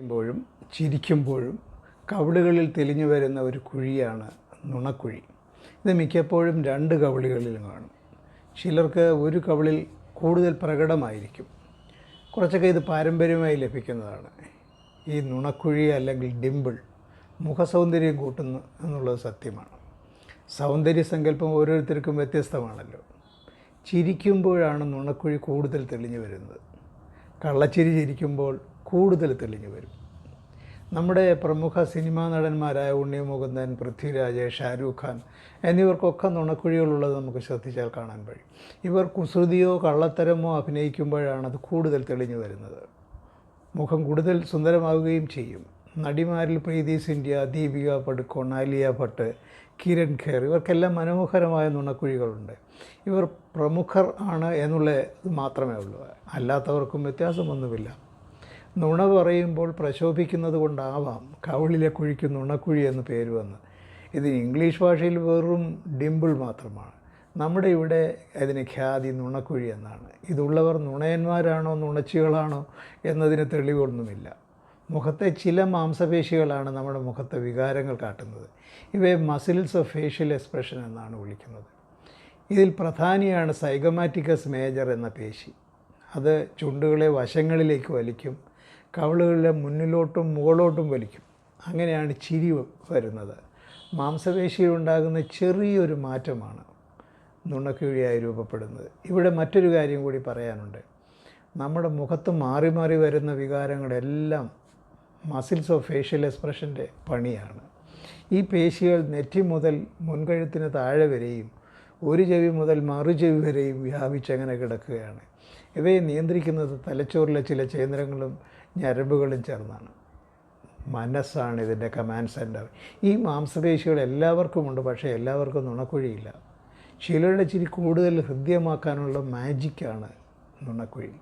ുമ്പോഴും ചിരിക്കുമ്പോഴും കവിളുകളിൽ തെളിഞ്ഞു വരുന്ന ഒരു കുഴിയാണ് നുണക്കുഴി. ഇത് മിക്കപ്പോഴും രണ്ട് കവിളുകളിലും കാണും. ചിലർക്ക് ഒരു കവിളിൽ കൂടുതൽ പ്രകടമായിരിക്കും. കുറച്ചൊക്കെ ഇത് പാരമ്പര്യമായി ലഭിക്കുന്നതാണ്. ഈ നുണക്കുഴി അല്ലെങ്കിൽ ഡിമ്പിൾ മുഖസൗന്ദര്യം കൂട്ടുന്നു എന്നുള്ളത് സത്യമാണ്. സൗന്ദര്യ സങ്കല്പം ഓരോരുത്തർക്കും വ്യത്യസ്തമാണല്ലോ. ചിരിക്കുമ്പോഴാണ് നുണക്കുഴി കൂടുതൽ തെളിഞ്ഞു വരുന്നത്. കള്ളച്ചിരി ചിരിക്കുമ്പോൾ കൂടുതൽ തെളിഞ്ഞു വരും. നമ്മുടെ പ്രമുഖ സിനിമാ നടന്മാരായ ഉണ്ണി മുകുന്ദൻ പൃഥ്വിരാജ് ഷാരൂഖ് ഖാൻ എന്നിവർക്കൊക്കെ നുണക്കുഴികളുള്ളത് നമുക്ക് ശ്രദ്ധിച്ചാൽ കാണാൻ കഴിയും. ഇവർ കുസൃതിയോ കള്ളത്തരമോ അഭിനയിക്കുമ്പോഴാണ് അത് കൂടുതൽ തെളിഞ്ഞു വരുന്നത്. മുഖം കൂടുതൽ സുന്ദരമാവുകയും ചെയ്യും. നടിമാരിൽ പ്രീതി സിന്ധ്യ ദീപിക പടുക്കോൺ ആലിയ ഭട്ട് കിരൺ ഖേർ ഇവർക്കെല്ലാം മനോഹരമായ നുണക്കുഴികളുണ്ട്. ഇവർ പ്രമുഖർ ആണ് എന്നുള്ളത് മാത്രമേ ഉള്ളൂ. അല്ലാത്തവർക്കും വ്യത്യാസമൊന്നുമില്ല. നുണ പറയുമ്പോൾ പ്രശോഭിക്കുന്നത് കൊണ്ടാവാം. കവിളിലെ കുഴിക്ക് നുണക്കുഴി എന്ന് പേര് വന്ന്. ഇത് ഇംഗ്ലീഷ് ഭാഷയിൽ വെറും ഡിമ്പിൾ മാത്രമാണ്. നമ്മുടെ ഇവിടെ അതിന് ഖ്യാതി നുണക്കുഴി എന്നാണ്. ഇതുള്ളവർ നുണയന്മാരാണോ നുണച്ചികളാണോ എന്നതിന് തെളിവൊന്നുമില്ല. മുഖത്തെ ചില മാംസപേശികളാണ് നമ്മുടെ മുഖത്തെ വികാരങ്ങൾ കാട്ടുന്നത്. ഇവയെ മസിൽസ് ഓഫ് ഫേഷ്യൽ എക്സ്പ്രഷൻ എന്നാണ് വിളിക്കുന്നത്. ഇതിൽ പ്രധാനിയാണ് സൈഗമാറ്റിക്കസ് മേജർ എന്ന പേശി. അത് ചുണ്ടുകളെ വശങ്ങളിലേക്ക് വലിക്കും കവിളുകളിലെ മുന്നിലോട്ടും മുകളോട്ടും വലിക്കും. അങ്ങനെയാണ് ചിരി വരുന്നത്. മാംസപേശിയിലുണ്ടാകുന്ന ചെറിയൊരു മാറ്റമാണ് നുണക്കിഴിയായി രൂപപ്പെടുന്നത്. ഇവിടെ മറ്റൊരു കാര്യം കൂടി പറയാനുണ്ട്. നമ്മുടെ മുഖത്ത് മാറി മാറി വരുന്ന വികാരങ്ങളെല്ലാം മസിൽസ് ഓഫ് ഫേഷ്യൽ എക്സ്പ്രഷന്റെ പണിയാണ്. ഈ പേശികൾ നെറ്റി മുതൽ മുൻകഴുത്തിന് താഴെ വരെയും ഒരു ചെവി മുതൽ മറു ചെവി വരെയും വ്യാപിച്ചങ്ങനെ കിടക്കുകയാണ്. ഇവയെ നിയന്ത്രിക്കുന്നത് തലച്ചോറിലെ ചില കേന്ദ്രങ്ങളും ഞരമ്പുകളും ചേർന്നാണ്. മനസ്സാണ് ഇതിന്റെ കമാൻഡ് സെന്റർ ഈ മാംസപേശികൾ എല്ലാവർക്കുമുണ്ട് പക്ഷേ എല്ലാവർക്കും നുണക്കുഴിയില്ല. ചിലരുടെ ചിരി കൂടുതൽ ഹൃദ്യമാക്കാനുള്ള മാജിക്കാണ് നുണക്കുഴി.